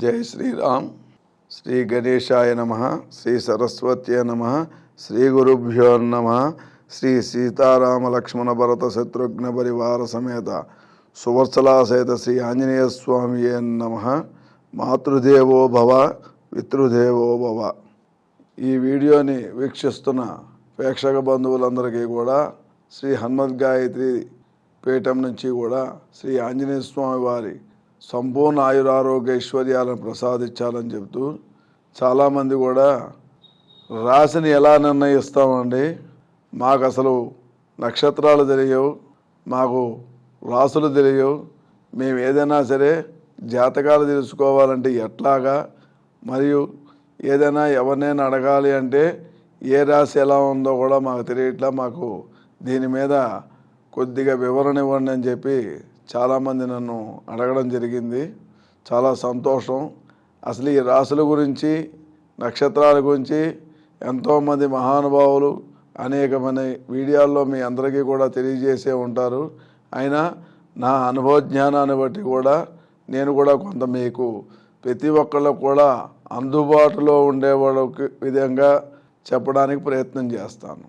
జై శ్రీరామ్. శ్రీ గణేశాయ నమ శ్రీ సరస్వత్యే నమ శ్రీ గురుభ్యో నమ శ్రీ సీతారామ లక్ష్మణ భరత శత్రుఘ్న పరివార సమేత సువర్సలా శ్రీ ఆంజనేయ స్వామియే నమ మాతృదేవో భవ పితృదేవో భవ. ఈ వీడియోని వీక్షిస్తున్న ప్రేక్షక బంధువులందరికీ కూడా శ్రీ హనుమద్ గాయత్రి పీఠం నుంచి కూడా శ్రీ ఆంజనేయ స్వామి వారి సంపూర్ణ ఆయురారోగ్య ఐశ్వర్యాలను ప్రసాదించాలని చెబుతూ చాలామంది కూడా రాశిని ఎలా నిర్ణయిస్తామండి? మాకు అసలు నక్షత్రాలు తెలియవు మాకు రాసులు తెలియవు. మేము ఏదైనా సరే జాతకాలు తెలుసుకోవాలంటే ఎట్లాగా? మరియు ఏదైనా ఎవరినైనా అడగాలి అంటే ఏ రాశి ఎలా ఉందో కూడా మాకు తెలియట్లా మాకు దీని మీద కొద్దిగా వివరణ ఇవ్వండి అని చెప్పి చాలామంది నన్ను అడగడం జరిగింది. చాలా సంతోషం. అసలు ఈ రాశుల గురించి నక్షత్రాల గురించి ఎంతోమంది మహానుభావులు అనేకమైన వీడియోల్లో మీ అందరికీ కూడా తెలియజేసే ఉంటారు. అయినా నా అనుభవ జ్ఞానాన్ని బట్టి కూడా నేను కూడా కొంత మీకు ప్రతి ఒక్కళ్ళు కూడా అందుబాటులో ఉండేవాడు విధంగా చెప్పడానికి ప్రయత్నం చేస్తాను.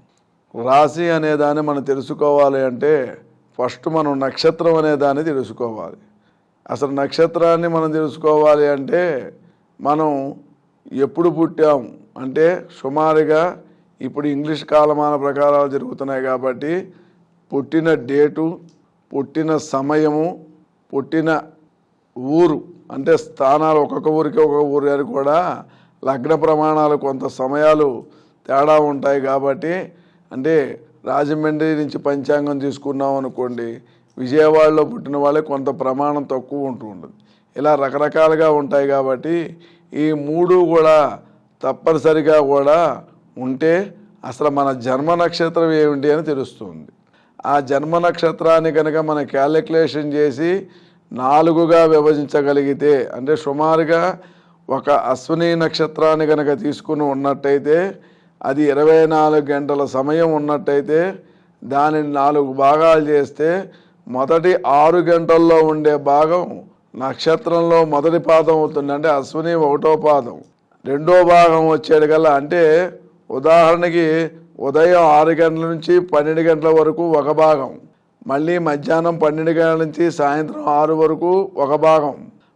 రాశి అనే దాన్ని మనం తెలుసుకోవాలి అంటే ఫస్ట్ మనం నక్షత్రం అనే దాన్ని తెలుసుకోవాలి. అసలు నక్షత్రాన్ని మనం తెలుసుకోవాలి అంటే మనం ఎప్పుడు పుట్టాం? అంటే సుమారుగా ఇప్పుడు ఇంగ్లీష్ కాలమాన ప్రకారాలు జరుగుతున్నాయి కాబట్టి పుట్టిన డేటు పుట్టిన సమయము పుట్టిన ఊరు అంటే స్థానాలు ఒక్కొక్క ఊరికి ఒక్కొక్క ఊరు గారు కూడా లగ్న ప్రమాణాలు కొంత సమయాలు తేడా ఉంటాయి కాబట్టి అంటే రాజమండ్రి నుంచి పంచాంగం తీసుకున్నాం అనుకోండి విజయవాడలో పుట్టిన వాళ్ళే కొంత ప్రమాణం తక్కువ ఉంటూ ఉండదు ఇలా రకరకాలుగా ఉంటాయి కాబట్టి ఈ మూడు కూడా తప్పనిసరిగా కూడా ఉంటే అసలు మన జన్మ నక్షత్రం ఏమిటి అని తెలుస్తుంది. ఆ జన్మ నక్షత్రాన్ని కనుక మనం క్యాలిక్యులేషన్ చేసి నాలుగుగా విభజించగలిగితే అంటే సుమారుగా ఒక అశ్విని నక్షత్రాన్ని కనుక తీసుకుని ఉన్నట్టయితే అది ఇరవై నాలుగు గంటల సమయం ఉన్నట్టయితే దానిని నాలుగు భాగాలు చేస్తే మొదటి ఆరు గంటల్లో ఉండే భాగం నక్షత్రంలో మొదటి పాదం అవుతుంది. అంటే అశ్విని ఒకటో పాదం. రెండో భాగం వచ్చేటికల్లా అంటే ఉదాహరణకి ఉదయం ఆరు గంటల నుంచి పన్నెండు గంటల వరకు ఒక భాగం. మళ్ళీ మధ్యాహ్నం పన్నెండు గంటల నుంచి సాయంత్రం ఆరు వరకు ఒక భాగం.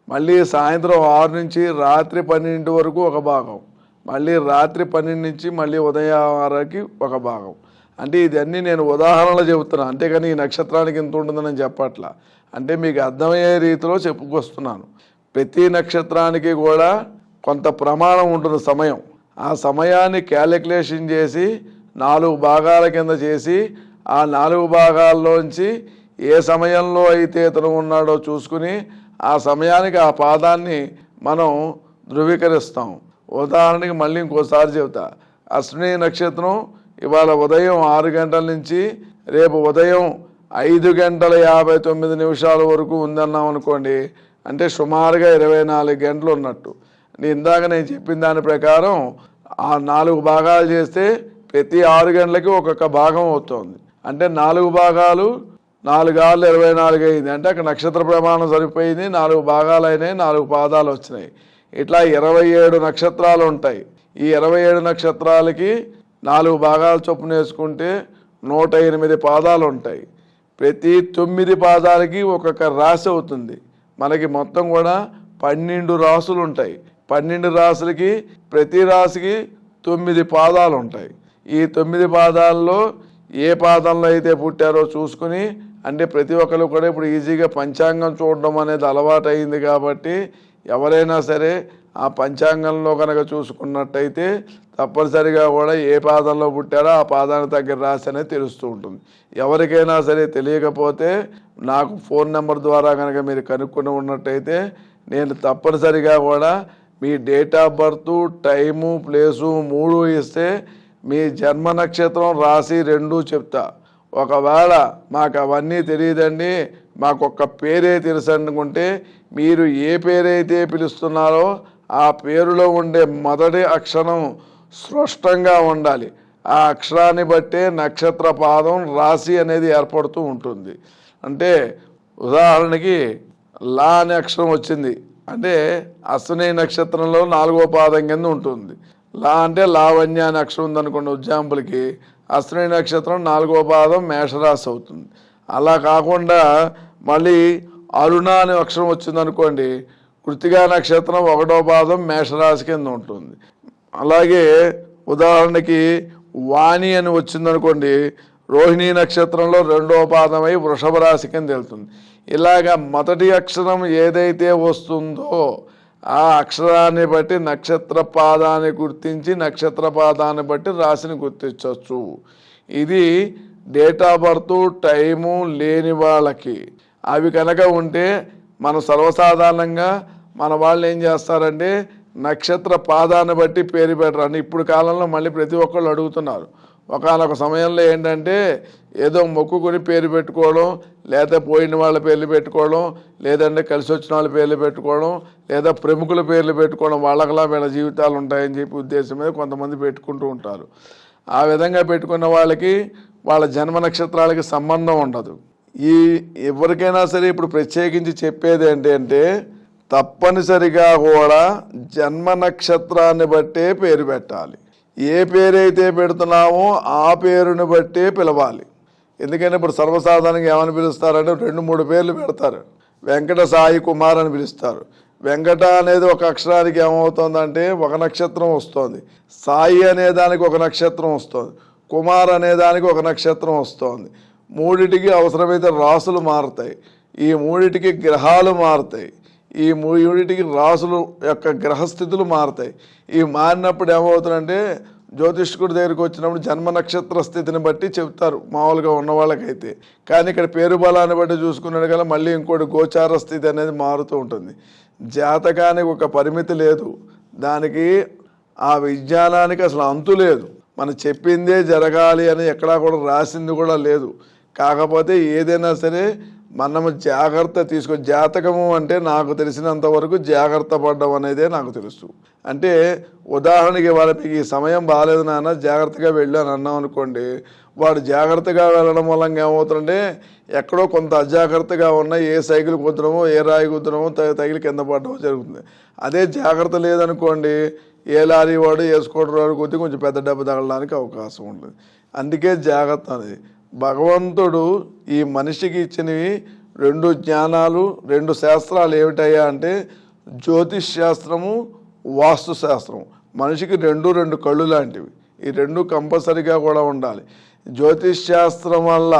మళ్ళీ సాయంత్రం ఆరు నుంచి రాత్రి పన్నెండు వరకు ఒక భాగం. మళ్ళీ రాత్రి పన్నెండు నుంచి మళ్ళీ ఉదయం ఆరుకి ఒక భాగం. అంటే ఇదన్నీ నేను ఉదాహరణలు చెబుతున్నాను అంతేకాని ఈ నక్షత్రానికి ఇంత ఉంటుందని చెప్పట్లా. అంటే మీకు అర్థమయ్యే రీతిలో చెప్పుకొస్తున్నాను. ప్రతి నక్షత్రానికి కూడా కొంత ప్రమాణం ఉంటుంది సమయం. ఆ సమయాన్ని క్యాలిక్యులేషన్ చేసి నాలుగు భాగాల కింద చేసి ఆ నాలుగు భాగాల్లోంచి ఏ సమయంలో అయితే ఇతను ఉన్నాడో చూసుకుని ఆ సమయానికి ఆ పాదాన్ని మనం ధృవీకరిస్తాం. ఉదాహరణకి మళ్ళీ ఇంకోసారి చెబుతా. అశ్విని నక్షత్రం ఇవాళ ఉదయం ఆరు గంటల నుంచి రేపు ఉదయం ఐదు గంటల యాభై తొమ్మిది నిమిషాల వరకు ఉందన్నాం అనుకోండి అంటే సుమారుగా ఇరవై నాలుగు గంటలు ఉన్నట్టు. నేను ఇందాక నేను చెప్పిన దాని ప్రకారం ఆ నాలుగు భాగాలు చేస్తే ప్రతి ఆరు గంటలకి ఒక్కొక్క భాగం అవుతుంది. అంటే నాలుగు భాగాలు నాలుగు ఆళ్ళు ఇరవై నాలుగు అయింది. అంటే అక్కడ నక్షత్ర ప్రమాణం సరిపోయింది నాలుగు భాగాలు అయినాయి నాలుగు పాదాలు వచ్చినాయి. ఇట్లా ఇరవై ఏడు నక్షత్రాలు ఉంటాయి. ఈ ఇరవై ఏడు నక్షత్రాలకి నాలుగు భాగాలు చొప్పున వేసుకుంటే నూట ఎనిమిది పాదాలు ఉంటాయి. ప్రతి తొమ్మిది పాదాలకి ఒక్కొక్క రాశి అవుతుంది. మనకి మొత్తం కూడా పన్నెండు రాసులు ఉంటాయి. పన్నెండు రాసులకి ప్రతి రాశికి తొమ్మిది పాదాలు ఉంటాయి. ఈ తొమ్మిది పాదాల్లో ఏ పాదంలో అయితే పుట్టారో చూసుకుని అంటే ప్రతి ఒక్కరు కూడా ఇప్పుడు ఈజీగా పంచాంగం చూడడం అనేది అలవాటు అయింది కాబట్టి ఎవరైనా సరే ఆ పంచాంగంలో కనుక చూసుకున్నట్టయితే తప్పనిసరిగా కూడా ఏ పాదంలో పుట్టారో ఆ పాదానికి తగ్గ రాశి అనేది తెలుస్తూ ఉంటుంది. ఎవరికైనా సరే తెలియకపోతే నాకు ఫోన్ నెంబర్ ద్వారా కనుక మీరు కనుక్కొని ఉన్నట్టయితే నేను తప్పనిసరిగా కూడా మీ date of birth time place మూడు ఇస్తే మీ జన్మ నక్షత్రం రాశి రెండు చెప్తా. ఒకవేళ మాకు అవన్నీ తెలియదండి మాకు ఒక్క పేరే తెలుసు అనుకుంటే మీరు ఏ పేరైతే పిలుస్తున్నారో ఆ పేరులో ఉండే మొదటి అక్షరం స్పష్టంగా ఉండాలి. ఆ అక్షరాన్ని బట్టే నక్షత్ర పాదం రాశి అనేది ఏర్పడుతూ ఉంటుంది. అంటే ఉదాహరణకి లా అనే అక్షరం వచ్చింది. అంటే అశ్విని నక్షత్రంలో నాలుగో పాదం కింద ఉంటుంది. లా అంటే లావణ్య అనే అక్షరం ఉందనుకోండి ఎగ్జాంపుల్కి అశ్విని నక్షత్రం నాలుగో పాదం మేషరాశి అవుతుంది. అలా కాకుండా మళ్ళీ అరుణ అనే అక్షరం వచ్చిందనుకోండి కృతిగా నక్షత్రం ఒకటో పాదం మేషరాశి కింద ఉంటుంది. అలాగే ఉదాహరణకి వాణి అని వచ్చిందనుకోండి రోహిణీ నక్షత్రంలో రెండో పాదమై వృషభ రాశి కింద వెళ్తుంది. ఇలాగ మొదటి అక్షరం ఏదైతే వస్తుందో ఆ అక్షరాన్ని బట్టి నక్షత్ర పాదాన్ని గుర్తించి నక్షత్ర పాదాన్ని బట్టి రాశిని గుర్తించవచ్చు ఇది డేట్ ఆఫ్ బర్త్ టైము లేని వాళ్ళకి. అవి కనుక ఉంటే మనం సర్వసాధారణంగా మన వాళ్ళు ఏం చేస్తారంటే నక్షత్ర పాదాన్ని బట్టి పేరు పెట్టరు. అని ఇప్పుడు కాలంలో మళ్ళీ ప్రతి ఒక్కళ్ళు అడుగుతున్నారు. ఒకనొక సమయంలో ఏంటంటే ఏదో మొక్కుకొని పేరు పెట్టుకోవడం లేదా పోయిన వాళ్ళ పేర్లు పెట్టుకోవడం లేదంటే కలిసి వచ్చిన వాళ్ళ పేర్లు పెట్టుకోవడం లేదా ప్రముఖుల పేర్లు పెట్టుకోవడం వాళ్ళకలా వీళ్ళ జీవితాలు ఉంటాయని చెప్పి ఉద్దేశం మీద కొంతమంది పెట్టుకుంటూ ఉంటారు. ఆ విధంగా పెట్టుకున్న వాళ్ళకి వాళ్ళ జన్మ నక్షత్రాలకి సంబంధం ఉండదు. ఈ ఎవరికైనా సరే ఇప్పుడు ప్రత్యేకించి చెప్పేది ఏంటంటే తప్పనిసరిగా కూడా జన్మ నక్షత్రాన్ని బట్టే పేరు పెట్టాలి. ఏ పేరైతే పెడుతున్నామో ఆ పేరుని బట్టే పిలవాలి. ఎందుకంటే ఇప్పుడు సర్వసాధారణంగా ఏమని పిలుస్తారంటే రెండు మూడు పేర్లు పెడతారు. వెంకట సాయి కుమార్ అని పిలుస్తారు. వెంకట అనేది ఒక అక్షరానికి ఏమవుతుందంటే ఒక నక్షత్రం వస్తుంది. సాయి అనే దానికి ఒక నక్షత్రం వస్తుంది. కుమార్ అనే దానికి ఒక నక్షత్రం వస్తుంది. మూడిటికి అవసరమైతే రాసులు మారుతాయి. ఈ మూడిటికి గ్రహాలు మారుతాయి. ఈ మూడింటికి రాసులు యొక్క గ్రహస్థితులు మారుతాయి. ఈ మారినప్పుడు ఏమవుతుందంటే జ్యోతిష్కుడి దగ్గరికి వచ్చినప్పుడు జన్మ నక్షత్ర స్థితిని బట్టి చెప్తారు మామూలుగా ఉన్న వాళ్ళకైతే. కానీ ఇక్కడ పేరు బలాన్ని బట్టి చూసుకున్నాడు కదా మళ్ళీ ఇంకోటి గోచార స్థితి అనేది మారుతూ ఉంటుంది. జాతకానికి ఒక పరిమితి లేదు. దానికి ఆ విజ్ఞానానికి అసలు అంతు లేదు. మనం చెప్పిందే జరగాలి అని ఎక్కడా కూడా రాసింది కూడా లేదు. కాకపోతే ఏదైనా సరే మనము జాగ్రత్త తీసుకో జాతకము అంటే నాకు తెలిసినంత వరకు జాగ్రత్త పడడం అనేదే నాకు తెలుసు. అంటే ఉదాహరణకి వాళ్ళ మీకు ఈ సమయం బాగాలేదు నాన్న జాగ్రత్తగా వెళ్ళాను అన్నాం అనుకోండి వాడు జాగ్రత్తగా వెళ్ళడం మూలంగా ఏమవుతుందంటే ఎక్కడో కొంత అజాగ్రత్తగా ఉన్న ఏ సైకిల్ కుదరమో ఏ రాయి కుదరమో త- తగిలి కింద పడడమో జరుగుతుంది. అదే జాగ్రత్త లేదనుకోండి ఏ లారీ వాడు ఏ స్కూటర్ వాడు కొద్ది కొంచెం పెద్ద డబ్బు తగలడానికి అవకాశం ఉంటుంది అందుకే జాగ్రత్త అనేది. భగవంతుడు ఈ మనిషికి ఇచ్చినవి రెండు జ్ఞానాలు రెండు శాస్త్రాలు ఏమిటయ్యా అంటే జ్యోతిష్ శాస్త్రము వాస్తు శాస్త్రం మనిషికి రెండు రెండు కళ్ళు లాంటివి. ఈ రెండు కంపల్సరిగా కూడా ఉండాలి. జ్యోతిష్ శాస్త్రం వల్ల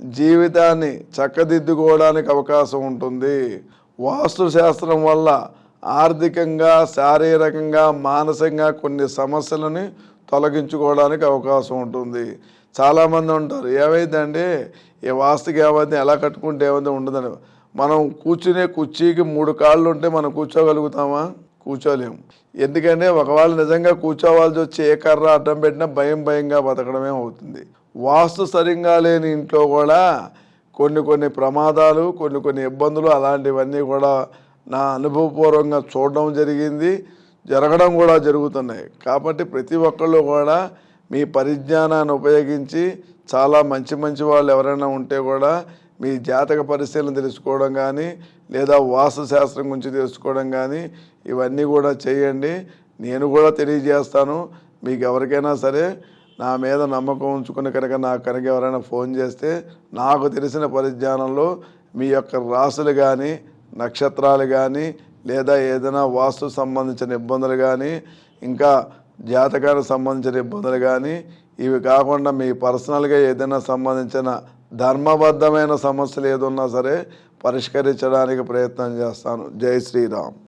జీవితాన్ని చక్కదిద్దుకోవడానికి అవకాశం ఉంటుంది. వాస్తు శాస్త్రం వల్ల ఆర్థికంగా శారీరకంగా మానసికంగా కొన్ని సమస్యలని తొలగించుకోవడానికి అవకాశం ఉంటుంది. చాలామంది ఉంటారు. ఏమైందంటే ఈ వాస్తుకి ఏమైంది? ఎలా కట్టుకుంటే ఏమైంది ఉండదని. మనం కూర్చునే కుర్చీకి మూడు కాళ్ళు ఉంటే మనం కూర్చోగలుగుతామా? కూర్చోలేము. ఎందుకంటే ఒకవేళ నిజంగా కూర్చోవాల్సి వచ్చి ఏ కర్ర అడ్డం పెట్టినా భయం భయంగా బతకడమే అవుతుంది. వాస్తు సరిగ్గా లేని ఇంట్లో కూడా కొన్ని కొన్ని ప్రమాదాలు కొన్ని కొన్ని ఇబ్బందులు అలాంటివన్నీ కూడా నా అనుభవపూర్వకంగా చూడడం జరిగింది. జరగడం కూడా జరుగుతున్నాయి. కాబట్టి ప్రతి ఒక్కళ్ళు కూడా మీ పరిజ్ఞానాన్ని ఉపయోగించి చాలా మంచి మంచి వాళ్ళు ఎవరైనా ఉంటే కూడా మీ జాతక పరిశీలన తెలుసుకోవడం కానీ లేదా వాస్తు శాస్త్రం గురించి తెలుసుకోవడం కానీ ఇవన్నీ కూడా చేయండి. నేను కూడా తెలియజేస్తాను. మీకు ఎవరికైనా సరే నా మీద నమ్మకం ఉంచుకుని కనుక నాకు కనుక ఎవరైనా ఫోన్ చేస్తే నాకు తెలిసిన పరిజ్ఞానంలో మీ యొక్క రాసులు కానీ నక్షత్రాలు కానీ లేదా ఏదైనా వాస్తు సంబంధించిన ఇబ్బందులు కానీ ఇంకా జాతకానికి సంబంధించిన ఇబ్బందులు కానీ ఇవి కాకుండా మీ పర్సనల్గా ఏదైనా సంబంధించిన ధర్మబద్ధమైన సమస్యలు ఏదున్నా సరే పరిష్కరించడానికి ప్రయత్నం చేస్తాను. జై శ్రీరామ్.